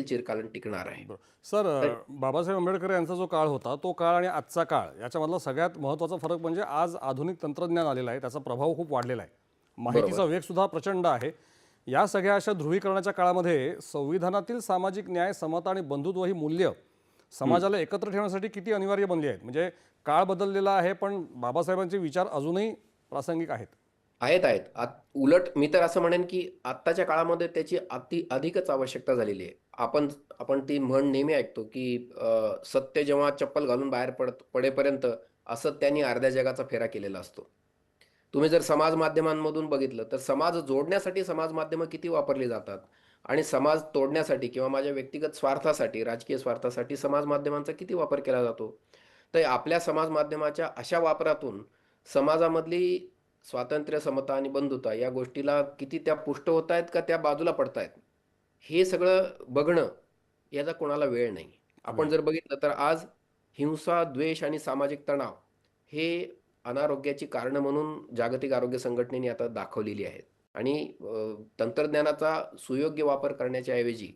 देखील चिरकालीन टिकणार आहे. सर बाबासाहेब आंबेडकर यांचा जो काळ होता तो काळ आणि आजचा काळ याच्यामधला सगळ्यात महत्त्वाचा फरक म्हणजे आज आधुनिक तंत्रज्ञान आलेलं आहे त्याचा प्रभाव खूप वाढलेला आहे. माहितीचा वेग सुद्धा प्रचंड आहे. या सगळ्या अशा ध्रुवीकरणाच्या काळामध्ये संविधानातील सामाजिक न्याय समता आणि बंधुत्व ही मूल्य समाजाला एकत्र ठेवण्यासाठी किती अनिवार्य बनली आहेत? म्हणजे काळ बदललेला आहे पण बाबासाहेबांचे विचार अजूनही प्रासंगिक आहेत. आहेत आहेत. आत- उलट मी तर असं म्हणेन की आत्ताच्या काळामध्ये त्याची अति अधिकच आवश्यकता झालेली आहे. आपण आपण ती म्हण नेहमी ऐकतो की अ, सत्य जेव्हा चप्पल घालून बाहेर पडत पडेपर्यंत असत्याने अर्ध्या जगाचा फेरा केलेला असतो. तुम्ही जर समाज माध्यमांमधून बघितलं तर समाज जोडण्यासाठी समाज माध्यमं किती वापरली जातात? आणि समाज तोडण्यासाठी किंवा माझ्या व्यक्तिगत स्वार्थासाठी राजकीय स्वार्थासाठी समाज माध्यमांचा किती वापर केला जातो? तर आपल्या समाज माध्यमाच्या अशा वापरातून समाजामधली स्वातंत्र्य समता आणि बंधुता या गोष्टीला किती त्या पुष्ट होत आहेत का त्या बाजूला पडत आहेत हे सगळं बघणं याचा कोणाला वेळ नाही. आपण जर बघितलं तर आज हिंसा द्वेष आणि सामाजिक तणाव हे अनारोग्याची कारणं म्हणून जागतिक आरोग्य संघटनेने आता दाखवलेली आहेत. आणि तंत्रज्ञानाचा सुयोग्य वापर करण्याच्या ऐवजी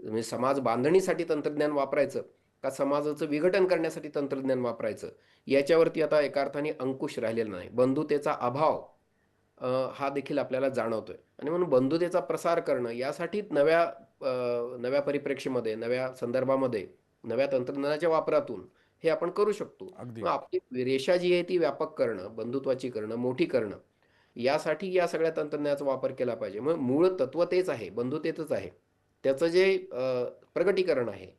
म्हणजे समाज बांधणीसाठी तंत्रज्ञान वापरायचं का समाजाचं विघटन करण्यासाठी तंत्रज्ञान वापरायचं? याच्यावरती आता एका अर्थाने अंकुश राहिलेला नाही. बंधुतेचा अभाव हा देखील आपल्याला जाणवतोय. आणि म्हणून बंधुतेचा प्रसार करणं यासाठी नव्या नव्या परिप्रेक्षेमध्ये नव्या संदर्भामध्ये नव्या तंत्रज्ञानाच्या वापरातून हे आपण करू शकतो. आपली रेषा जी आहे ती व्यापक करणं बंधुत्वाची करणं मोठी करणं यासाठी या सगळ्या तंत्रज्ञानाचा वापर केला पाहिजे. मग मूळ तत्व तेच आहे बंधुतेतच आहे. त्याचं जे प्रगटीकरण आहे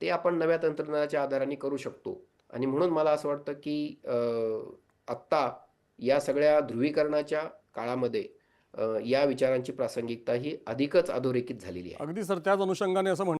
ते आपण नव्या तंत्रज्ञानाच्या आधाराने करू शकतो. आणि म्हणून मला असं वाटतं की आत्ता या सगळ्या ध्रुवीकरणाच्या काळामध्ये या विचारांची प्रासंगिकता ही अधिकच अधोरेखित झालेली आहे. अगदी सर त्याच अनुषंगाने असं